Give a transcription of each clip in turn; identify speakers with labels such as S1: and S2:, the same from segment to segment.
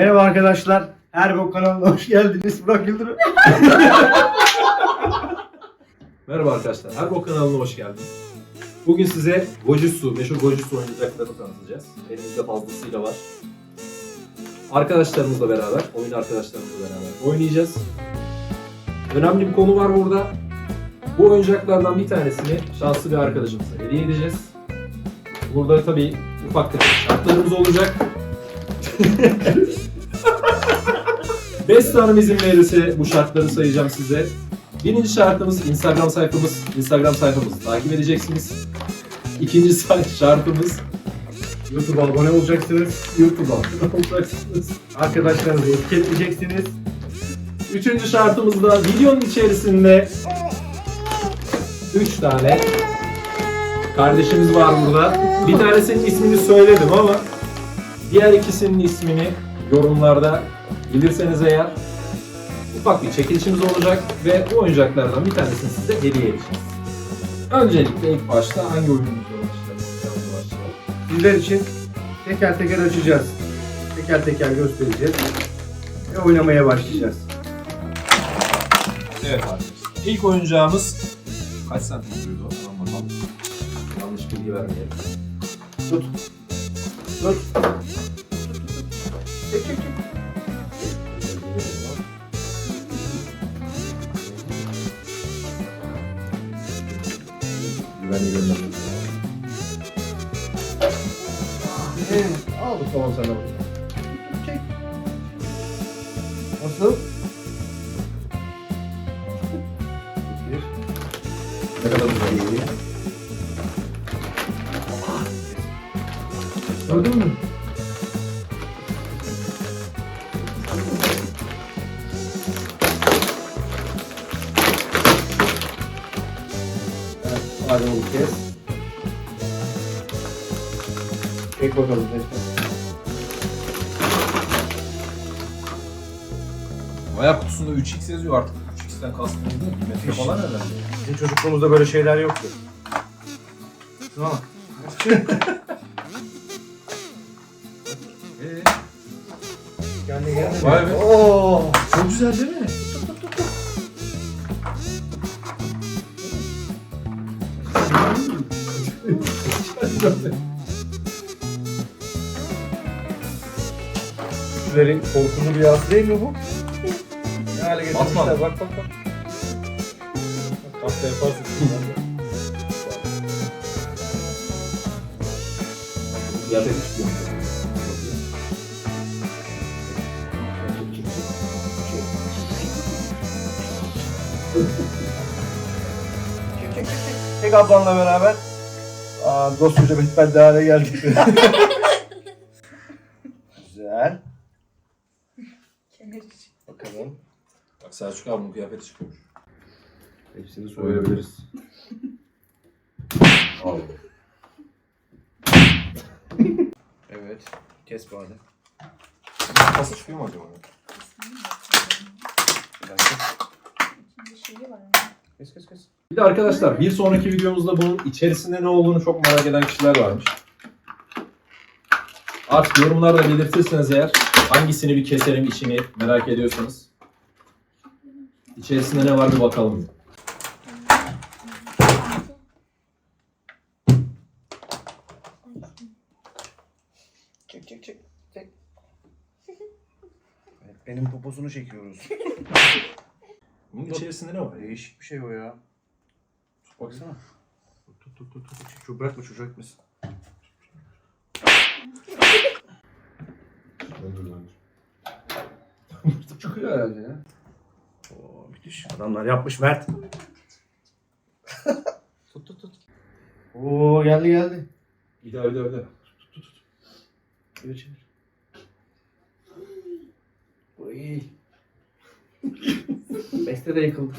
S1: Merhaba arkadaşlar. Her kanalına hoş geldiniz. Burak Yıldırım.
S2: Merhaba arkadaşlar, Herbo kanalına hoş geldiniz. Bugün size Gojutsu, meşhur Gojutsu oyuncaklarını tanıtacağız. Elimizde fazlasıyla var. Arkadaşlarımızla beraber, oyun arkadaşlarımızla beraber oynayacağız. Önemli bir konu var burada. Bu oyuncaklardan bir tanesini şanslı bir arkadaşımıza hediye edeceğiz. Burada tabii ufak tefek şartlarımız olacak. 5 tane izin verirse bu şartları sayacağım size. Birinci şartımız Instagram sayfamız. Instagram sayfamızı takip edeceksiniz. İkinci şartımız
S1: YouTube'a abone olacaksınız.
S2: YouTube'a abone olacaksınız.
S1: Arkadaşlarınızı etiketleyeceksiniz.
S2: Üçüncü şartımız da videonun içerisinde 3 tane kardeşimiz var burada. Bir tanesinin ismini söyledim ama diğer ikisinin ismini yorumlarda bilirseniz eğer ufak bir çekilişimiz olacak ve bu oyuncaklardan bir tanesini size hediye edeceğiz. Öncelikle ilk başta hangi oyunumuzla başlayalım?
S1: Sizler için teker teker açacağız. Teker teker göstereceğiz. Ve oynamaya başlayacağız.
S2: Evet arkadaşlar. İlk oyuncağımız kaç santim oluyordu o? Tamam bakalım. Yanlış bilgi vermeyelim.
S1: Tut. Tut.
S2: Güvenli gönderdim.
S1: Aldık tamam sana. Çek. Nasıl? Hadi onu kes. Çek bakalım. Çek.
S2: Bayağı kutusunda 3x yazıyor artık. 3x'ten kastım değil mi? Metre falan herhalde.
S1: Bizim çocukluğumuzda böyle şeyler yoktu. Tamam.
S2: Ee,
S1: Geldi geldi.
S2: Vay be.
S1: Oo.
S2: çok güzel değil mi?
S1: Küçüklerin korkulu rüyası değil mi bu? Ne hale getirmişler bak bak bak. Hafta yaparsın.
S2: Kıyafet çıkıyor.
S1: Tek ablanla beraber. Aa, koskoca Batman de hale geldik. Güzel. Bakalım.
S2: Bak Selçuk abinin kıyafeti çıkıyormuş.
S1: Hepsini soyabiliriz.
S2: Al.
S1: Evet. Kes bari.
S2: Kasa çıkıyor mu acaba?
S1: Kes kes kes.
S2: Bir de arkadaşlar bir sonraki videomuzda bunun içerisinde ne olduğunu çok merak eden kişiler varmış. Artık yorumlarda belirtirseniz eğer hangisini bir keserim içini merak ediyorsanız. İçerisinde ne var bir bakalım.
S1: Çek çek çek. çek. Benim poposunu çekiyoruz.
S2: Bunun içerisinde ne var?
S1: Değişik bir şey o ya. Baksana.
S2: Tut tut tut tut.
S1: Şu bırakma çocuğu etmesin. Çıkıyor herhalde ya. Oo müthiş. Adamlar yapmış Mert.
S2: Tut tut tut.
S1: Oo geldi geldi.
S2: Bir daha bir daha bir daha.
S1: Çevir çevir. Oy. Beste de yıkıldı.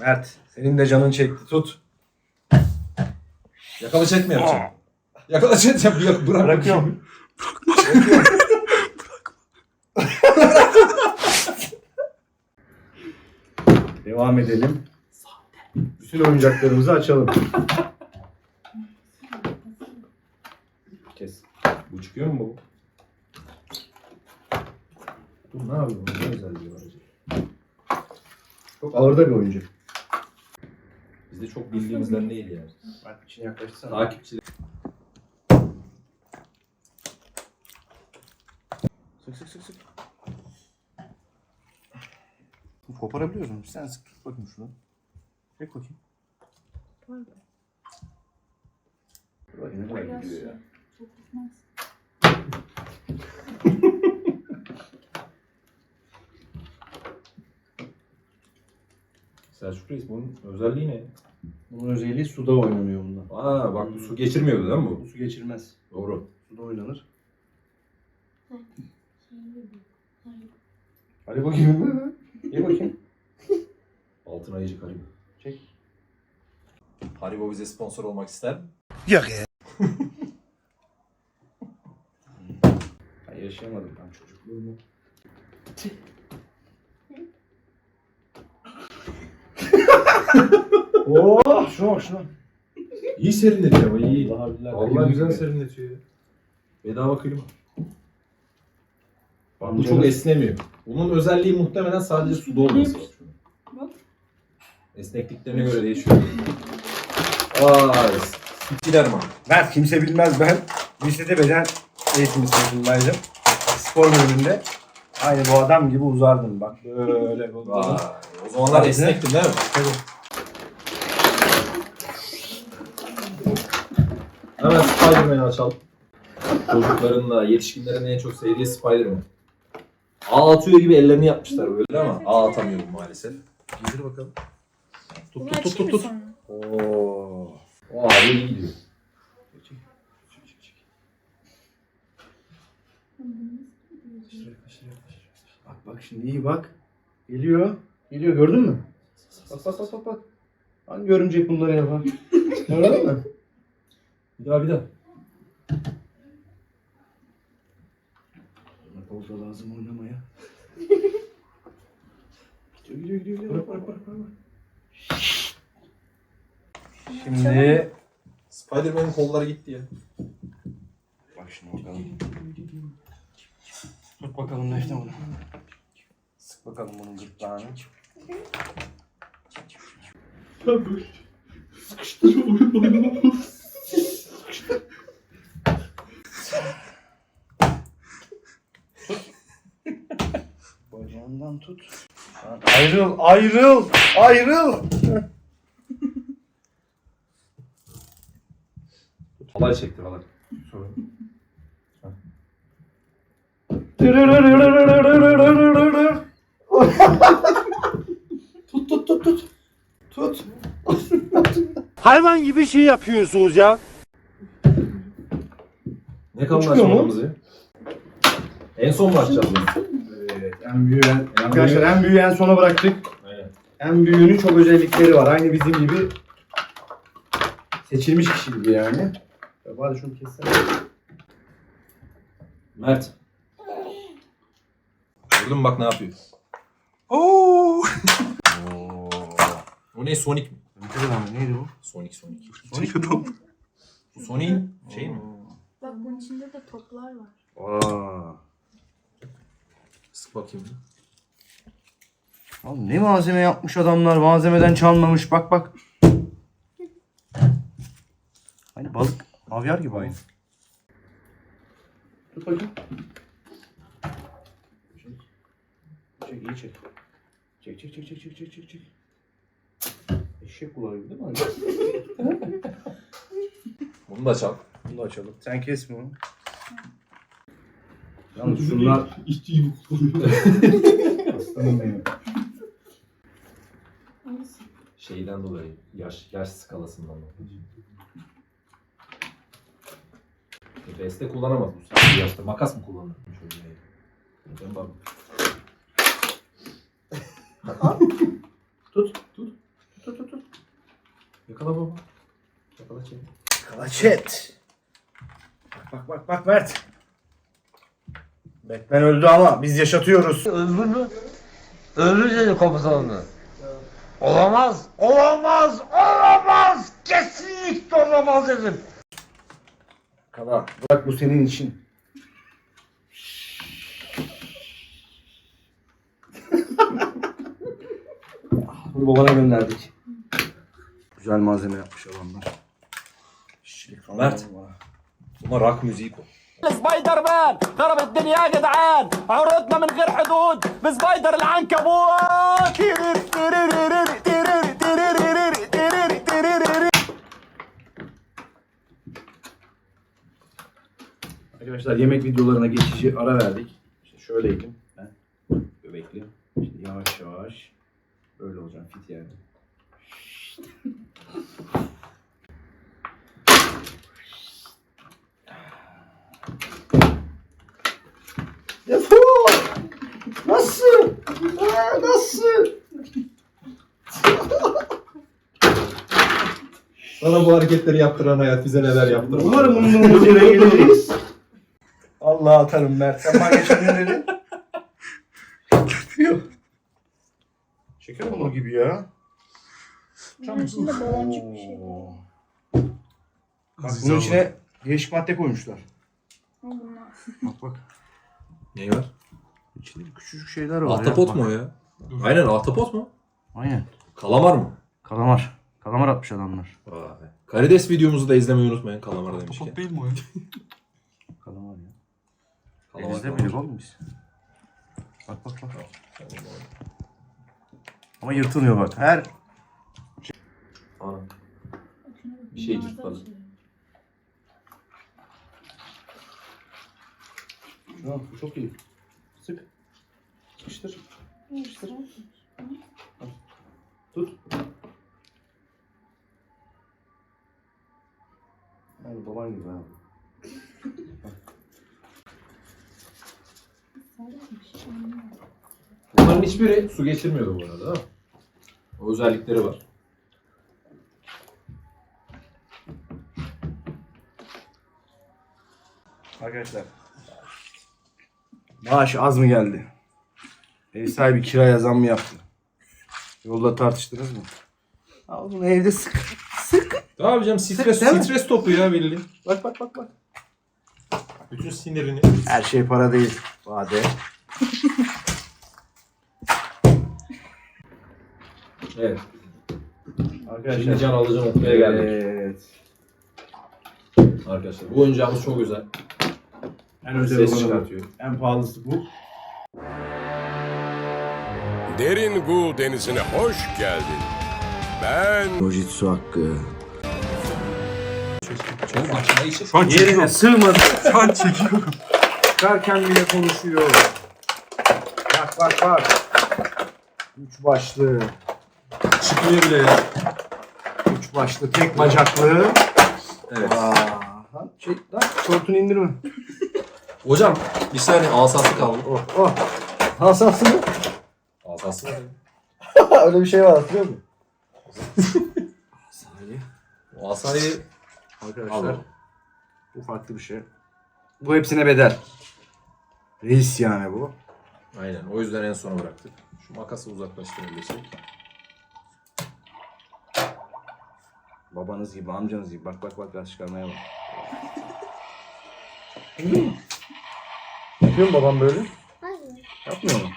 S1: Mert, senin de canın çekti. Tut.
S2: Yakala chat mi yapacağım? Yakala chat yap. Bırak, bırak.
S1: Bırakıyorum. Devam edelim. Bütün oyuncaklarımızı açalım. Kes.
S2: Bu çıkıyor mu bu? Bu ne? Bu ne özelliği var acaba?
S1: Çok ağır da bir oyuncu.
S2: Bizde çok bildiğimizden değil yani.
S1: Bak içine yaklaştırsana.
S2: Takipçiler.
S1: Sık sık sık sık. Koparabiliyoruz mu? Sen sık tut bakayım şunu. Çek bakayım. Dur bakayım ne kadar gidiyor ya.
S3: Çok gitmez.
S2: Selçuk Reis bunun özelliği ne?
S1: Bunun özelliği suda oynanıyor bundan.
S2: Aa bak bu su geçirmiyordu değil mi bu?
S1: Bu su geçirmez.
S2: Doğru.
S1: Suda oynanır. Hadi bakayım. İyi bakayım.
S2: Altın ayıcı Haribo.
S1: Çek.
S2: Haribo bize sponsor olmak ister.
S1: Ben yaşayamadım ben çocukluğumu. Oo, şuna bak şuna.
S2: İyi serinletiyor ama iyi.
S1: Allah billahi.
S2: Vallahi güzel serinletiyor ya. Bedava klima. Bak bu çok esnemiyor. Bunun özelliği muhtemelen sadece suda olması.
S3: Bak.
S2: Esnekliklerine göre değişiyor. Vay. Spiderman.
S1: Ben kimse bilmez ben. Lisede beden eğitimi sınıfındaydım. Spor bölümünde. Aynı bu adam gibi uzardım bak böyle.
S2: Vay. O zamanlar esnektin değil mi? Hemen Spider-Man'i açalım. Çocukların da yetişkinlerin en çok sevdiği Spider-Man. Ağ gibi ellerini yapmışlar böyle ama ağ maalesef. Giydir bakalım. Tut tut tut tut tut.
S3: sonra?
S1: Oo.
S2: O ağ iyi gidiyor.
S1: Bak bak şimdi iyi bak. Geliyor. Geliyor gördün mü? Bak bak bak bak bak. Hangi örümcek bunları yapar? Gördün mü?
S2: Bir daha bir daha.
S1: Orada lazım oynamaya. gidiyor gidiyor gidiyor. gidiyor. Bırak bırak. bırak. Şimdi
S2: Spider-Man'in kolları gitti ya.
S1: bak şimdi bakalım. Tut bakalım Defne bunu. Sık bakalım bunun gırtlağını. Bacağından tut. Lan Ayrıl, ayrıl, ayrıl.
S2: Halay çektir halay.
S1: Tut tut tut tut. Tut.
S4: Hayvan gibi şey yapıyorsunuz ya.
S2: Ne kaldı
S1: Uçmuyor mu?
S2: ya? En son mu açacağız bunu?
S1: En büyüğü en,
S2: En
S1: arkadaşlar en büyüğü en sona bıraktık.
S2: Aynen.
S1: En büyüğünün çok özellikleri var. Aynı bizim gibi seçilmiş kişi gibi yani. Ya Hadi şunu kessene.
S2: Mert. Gördün mü bak ne yapıyor?
S1: Oo.
S2: Bu ne Sonic mi?
S1: Neydi bu?
S2: Sonic Sonic.
S1: Sonic adam.
S2: Bu Sonic'in şey mi?
S3: Bak bunun içinde de toplar var.
S1: Aa.
S2: Bakayım.
S1: Oğlum ne malzeme yapmış adamlar. Malzemeden çalmamış. Bak bak. Aynı balık. Havyar gibi aynı. Tut bakayım. Çek. Çek iyi çek. Çek çek çek çek çek çek çek çek. Eşek kulağı gibi değil mi?
S2: Bunu da çal.
S1: Bunu da açalım. Sen kesme onu. Yalnız şunlar...
S2: İşçiyi
S1: Aslanım benim.
S3: Hangisi?
S2: Şeyden dolayı. Yaş, yaş skalasından dolayı. Beste kullanamaz bu sadece yaşta. Makas mı kullanır? Ben bak.
S1: Tut. Tut. Tut tut tut.
S2: Yakala baba. Yakala çek.
S1: Kalaçet. Bak bak bak bak Mert. Batman öldü ama biz yaşatıyoruz.
S4: Öldü mü? Öldü dedi komutanını. Olamaz, olamaz, olamaz, kesinlikle olamaz dedim.
S1: Kaba, bırak bu senin için. Bunu babana gönderdik. Güzel malzeme yapmış adamlar. Şişlik falan.
S2: Mert. Buna rock müziği koy.
S5: سبايدر مان خرب الدنيا يا جدعان عروضنا من غير حدود بسبايدر العنكبوت
S1: Arkadaşlar yemek videolarına geçici ara verdik. İşte şöyleydim ben. Göbekli. Şimdi yavaş Defol! Nasıl? Aa, nasıl?
S2: Sana bu hareketleri yaptıran hayat bize neler yaptırır.
S1: Umarım bunun üzerine geliriz. Allah atarım Mert. Sen bana geçen dedin. Şeker hamuru gibi ya.
S3: Bunun içinde baloncuk bir şey.
S1: Oo. Bak bunun içine değişik madde koymuşlar.
S3: Bunlar.
S1: Bak bak.
S2: Neyi var?
S1: İçinde küçücük şeyler var
S2: Ahtapot
S1: ya.
S2: mu o ya? Aynen ahtapot mu?
S1: Aynen.
S2: Kalamar mı?
S1: Kalamar. Kalamar atmış adamlar.
S2: Vay. Karides videomuzu da izlemeyi unutmayın kalamar demişken.
S6: Top değil mi o ya?
S1: Kalamar ya.
S2: Kalamar,
S1: Denizde
S2: kalamar.
S1: oğlum biz? Bak bak bak. Ama yırtılmıyor bak. Her
S2: Ana. Bir şey tutmadı.
S1: Bu çok iyi. Sık. Sıkıştır.
S3: Sıkıştır.
S1: Tut. Aynı baban gibi
S3: anlıyorum.
S2: Bunların hiçbiri su geçirmiyordu bu arada değil mi? O özellikleri var.
S1: Arkadaşlar. Maaş az mı geldi? Ev sahibi kiraya zam mı yaptı? Yolda tartıştınız mı? Al bunu evde sık. Sık.
S2: Tamam canım stres,
S1: Değil mi?
S2: stres topu ya bildiğin.
S1: Bak bak bak bak.
S2: Bütün sinirini.
S1: Her şey para değil. Vade.
S2: Evet.
S1: Arkadaşlar.
S2: Şimdi can alıcı noktaya geldik.
S1: Evet.
S2: Arkadaşlar bu oyuncağımız çok güzel.
S1: En özel
S2: Ses
S1: olanı bu.
S2: çıkartıyor.
S1: En pahalısı bu.
S7: Derin Gu denizine hoş geldin. Ben
S1: Mojitsu hakkı.
S6: Şu an
S1: Yerine sığmadı.
S6: Şu an çekiyorum.
S1: Çıkarken bile konuşuyor. Bak bak bak. Üç başlı.
S2: Çıkmıyor bile ya.
S1: Üç başlı tek bacaklı.
S2: Evet.
S1: Aa, şey, lan şortunu indirme.
S2: Hocam bir saniye asası kaldı.
S1: Oh oh. Hasası mı?
S2: Asası mı?
S1: Öyle bir şey var hatırlıyor musun? Asali.
S2: O asayı
S1: Arkadaşlar
S2: Alalım.
S1: bu farklı bir şey. Bu hepsine bedel. Reis yani bu.
S2: Aynen o yüzden en sona bıraktık. Şu makası uzaklaştırabilirsek.
S1: Babanız gibi, amcanız gibi. Bak bak bak biraz çıkarmaya bak. Yapıyor mu? Babam böyle?
S3: Hayır.
S1: Yapmıyor mu?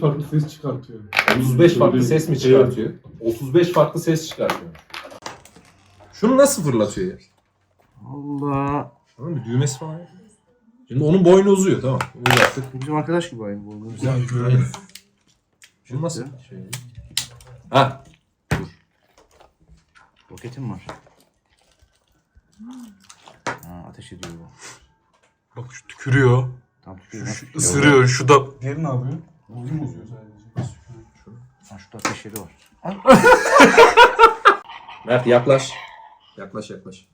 S6: farklı ses çıkartıyor.
S2: 35 farklı ses mi çıkartıyor? 35 farklı ses çıkartıyor. Şunu nasıl fırlatıyor ya?
S1: Allah.
S2: Tamam bir düğmesi falan yok. Şimdi onun boynu uzuyor tamam. Uzattık.
S1: Bizim arkadaş gibi aynı bu. Güzel.
S2: Şunu nasıl şey? Ha.
S1: Roketim var. Ha, ateş ediyor bu.
S6: Bak şu tükürüyor.
S1: Tam
S6: Şu,
S1: tutuyor.
S6: şu ısırıyor. Şu da... Diğeri ne yapıyor? Boyu bozuyor sadece.
S1: Ha, şurada ateş yeri var.
S2: Mert yaklaş. Yaklaş yaklaş.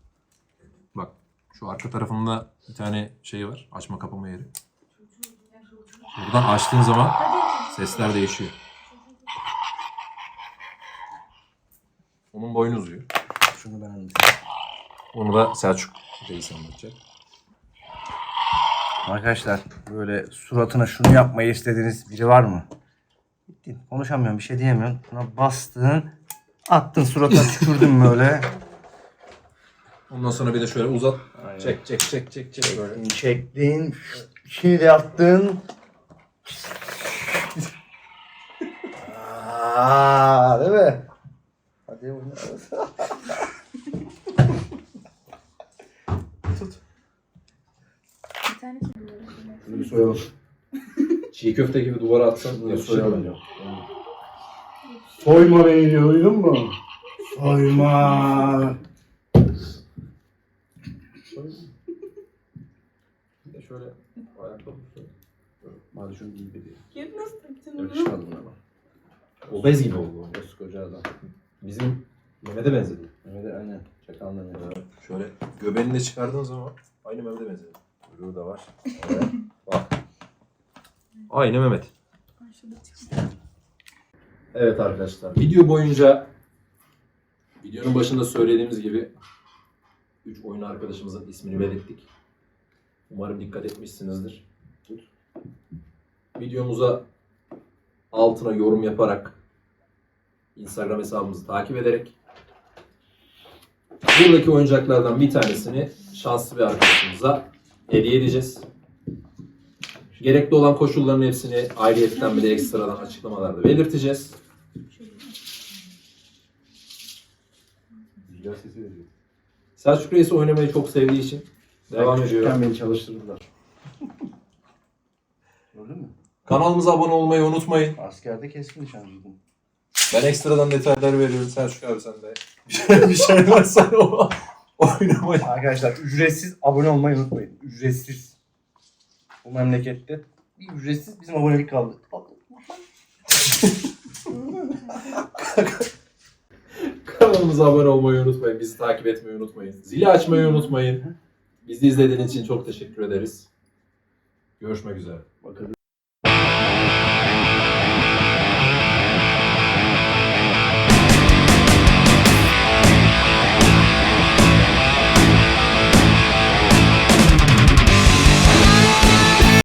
S2: Bak şu arka tarafında bir tane şey var. Açma kapama yeri. Buradan açtığın zaman sesler değişiyor. Onun boynu uzuyor. Onu da Selçuk Reis anlatacak.
S1: Arkadaşlar böyle suratına şunu yapmayı istediğiniz biri var mı? Gittin konuşamıyorum bir şey diyemiyorsun. Buna bastın attın suratına tükürdün böyle.
S2: Ondan sonra bir de şöyle uzat.
S1: Aynen.
S2: Çek çek çek çek çek böyle.
S1: Çektin. Şimdi de yaptın. Aa, değil mi? Hadi oyna.
S3: Bir tane kim böyle?
S1: Şunu bir soyalım.
S2: Çiğ köfte gibi duvara atsan
S1: soyalım.
S2: bence.
S1: Soyma beni diyor, duydun mu? Soyma.
S2: Bir de şöyle.
S1: Hadi şunu giy bir diye.
S3: Kim nasıl takacaksın onu?
S1: Yakışmadı buna bak.
S2: Obez gibi oldu.
S1: Koskoca adam.
S2: Bizim Mehmet'e benzedi.
S1: Mehmet aynen. Çakalın Mehmet.
S2: Şöyle göbeğini de çıkardığın zaman aynı Mehmet'e benzedi.
S1: Kuyruğu da var.
S2: Aynı Mehmet. Evet arkadaşlar. Video boyunca videonun başında söylediğimiz gibi 3 oyun arkadaşımızın ismini belirttik. Umarım dikkat etmişsinizdir. Videomuza altına yorum yaparak Instagram hesabımızı takip ederek buradaki oyuncaklardan bir tanesini şanslı bir arkadaşımıza hediye edeceğiz. Gerekli olan koşulların hepsini ayrıyetten bir de ekstradan açıklamalarda belirteceğiz. Selçuk Reis oynamayı çok sevdiği için devam ediyor.
S1: Küçükken beni çalıştırdılar. Gördün mü?
S2: Kanalımıza abone olmayı unutmayın.
S1: Askerde keskin nişancıydım.
S2: Ben ekstradan detaylar veriyorum. Selçuk abi sen de bir şey varsa o oynamayı.
S1: Arkadaşlar ücretsiz abone olmayı unutmayın. Ücretsiz. Bu memlekette bir ücretsiz bizim abonelik kaldı.
S2: Kanalımıza abone olmayı unutmayın. Bizi takip etmeyi unutmayın. Zili açmayı unutmayın. Bizi izlediğiniz için çok teşekkür ederiz. Görüşmek üzere.
S1: Bakalım.